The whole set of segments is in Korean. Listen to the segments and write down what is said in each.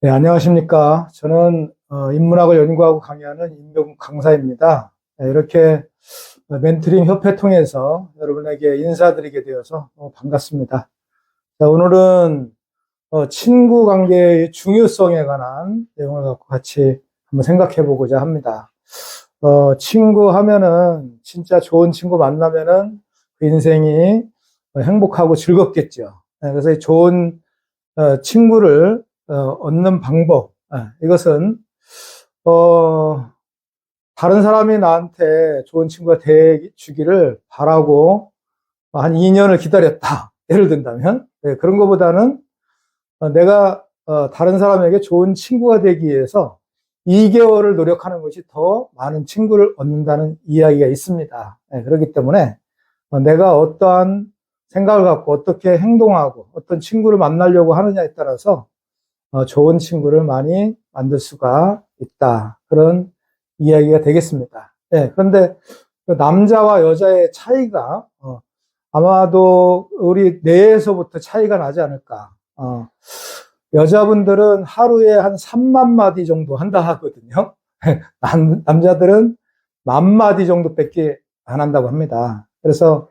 네, 안녕하십니까. 저는 어, 인문학을 연구하고 강의하는 임병 강사입니다. 네, 이렇게 멘토링 협회 통해서 여러분에게 인사드리게 되어서 어, 반갑습니다. 자, 오늘은 어, 친구 관계의 중요성에 관한 내용을 갖고 같이 한번 생각해 보고자 합니다. 어, 친구 하면은 진짜 좋은 친구 만나면은 그 인생이 행복하고 즐겁겠죠. 네, 그래서 이 좋은 어, 친구를 어, 얻는 방법 아, 이것은 어, 다른 사람이 나한테 좋은 친구가 돼 주기를 바라고 한 2년을 기다렸다. 예를 든다면 네, 그런 것보다는 어, 내가 어, 다른 사람에게 좋은 친구가 되기 위해서 2개월을 노력하는 것이 더 많은 친구를 얻는다는 이야기가 있습니다. 네, 그렇기 때문에 어, 내가 어떠한 생각을 갖고 어떻게 행동하고 어떤 친구를 만나려고 하느냐에 따라서 어, 좋은 친구를 많이 만들 수가 있다. 그런 이야기가 되겠습니다. 네, 그런데 그 남자와 여자의 차이가 어, 아마도 우리 뇌에서부터 차이가 나지 않을까. 어, 여자분들은 하루에 한 3만 마디 정도 한다 하거든요. 남, 남자들은 만 마디 정도밖에 안 한다고 합니다. 그래서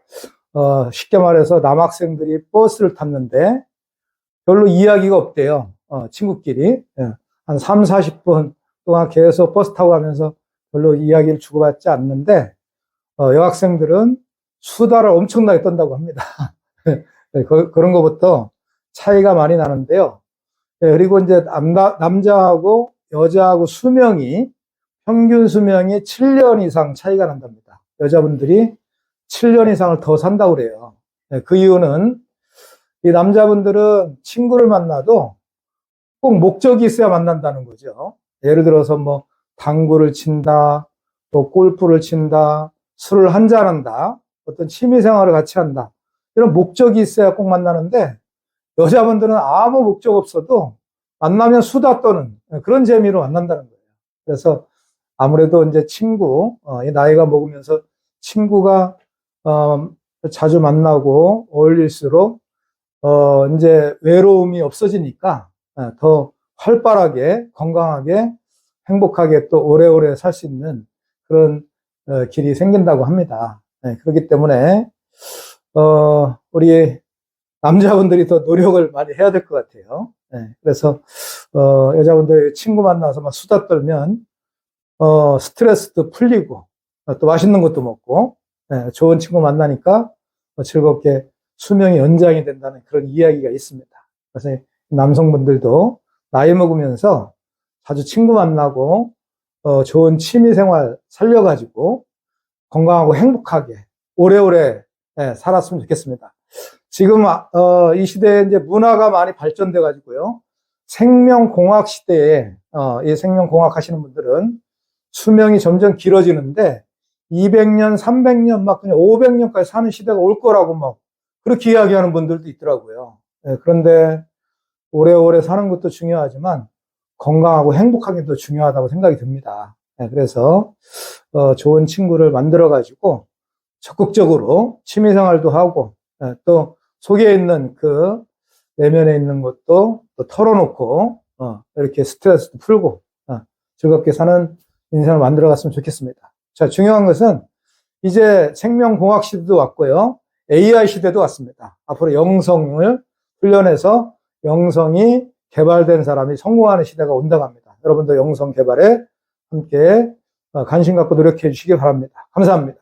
어, 쉽게 말해서 남학생들이 버스를 탔는데 별로 이야기가 없대요. 어, 친구끼리. 예, 한 3, 40분 동안 계속 버스 타고 가면서 별로 이야기를 주고받지 않는데, 어, 여학생들은 수다를 엄청나게 떤다고 합니다. 네, 그, 런 것부터 차이가 많이 나는데요. 네, 그리고 이제 남자, 남자하고 여자하고 수명이, 평균 수명이 7년 이상 차이가 난답니다. 여자분들이 7년 이상을 더 산다고 그래요. 네, 그 이유는 이 남자분들은 친구를 만나도 꼭 목적이 있어야 만난다는 거죠. 예를 들어서 뭐 당구를 친다, 또 골프를 친다, 술을 한잔한다, 어떤 취미 생활을 같이 한다. 이런 목적이 있어야 꼭 만나는데 여자분들은 아무 목적 없어도 만나면 수다 떠는 그런 재미로 만난다는 거예요. 그래서 아무래도 이제 친구, 어, 나이가 먹으면서 친구가 어, 자주 만나고 어울릴수록 어, 이제 외로움이 없어지니까 어, 더 활발하게, 건강하게, 행복하게 또 오래오래 살 수 있는 그런 어, 길이 생긴다고 합니다. 네, 그렇기 때문에, 어, 우리 남자분들이 더 노력을 많이 해야 될 것 같아요. 네, 그래서, 어, 여자분들 친구 만나서 막 수다 떨면, 어, 스트레스도 풀리고, 또 맛있는 것도 먹고, 네, 좋은 친구 만나니까 즐겁게 수명이 연장이 된다는 그런 이야기가 있습니다. 그래서 남성분들도 나이 먹으면서 자주 친구 만나고 어, 좋은 취미 생활 살려가지고 건강하고 행복하게 오래오래 예, 살았으면 좋겠습니다. 지금 어, 이 시대에 이제 문화가 많이 발전돼 가지고요. 생명공학 시대에 어, 이 생명공학 하시는 분들은 수명이 점점 길어지는데 200년, 300년, 막 그냥 500년까지 사는 시대가 올 거라고 막 그렇게 이야기하는 분들도 있더라고요. 예, 그런데 오래오래 사는 것도 중요하지만 건강하고 행복하게 도 중요하다고 생각이 듭니다. 네, 그래서 어, 좋은 친구를 만들어 가지고 적극적으로 취미 생활도 하고 네, 또 속에 있는 그 내면에 있는 것도 또 털어놓고 어, 이렇게 스트레스도 풀고 어, 즐겁게 사는 인생을 만들어 갔으면 좋겠습니다. 자, 중요한 것은 이제 생명공학 시대도 왔고요. AI 시대도 왔습니다. 앞으로 영성을 훈련해서 영성이 개발된 사람이 성공하는 시대가 온다고 합니다. 여러분도 영성 개발에 함께 관심 갖고 노력해 주시기 바랍니다. 감사합니다.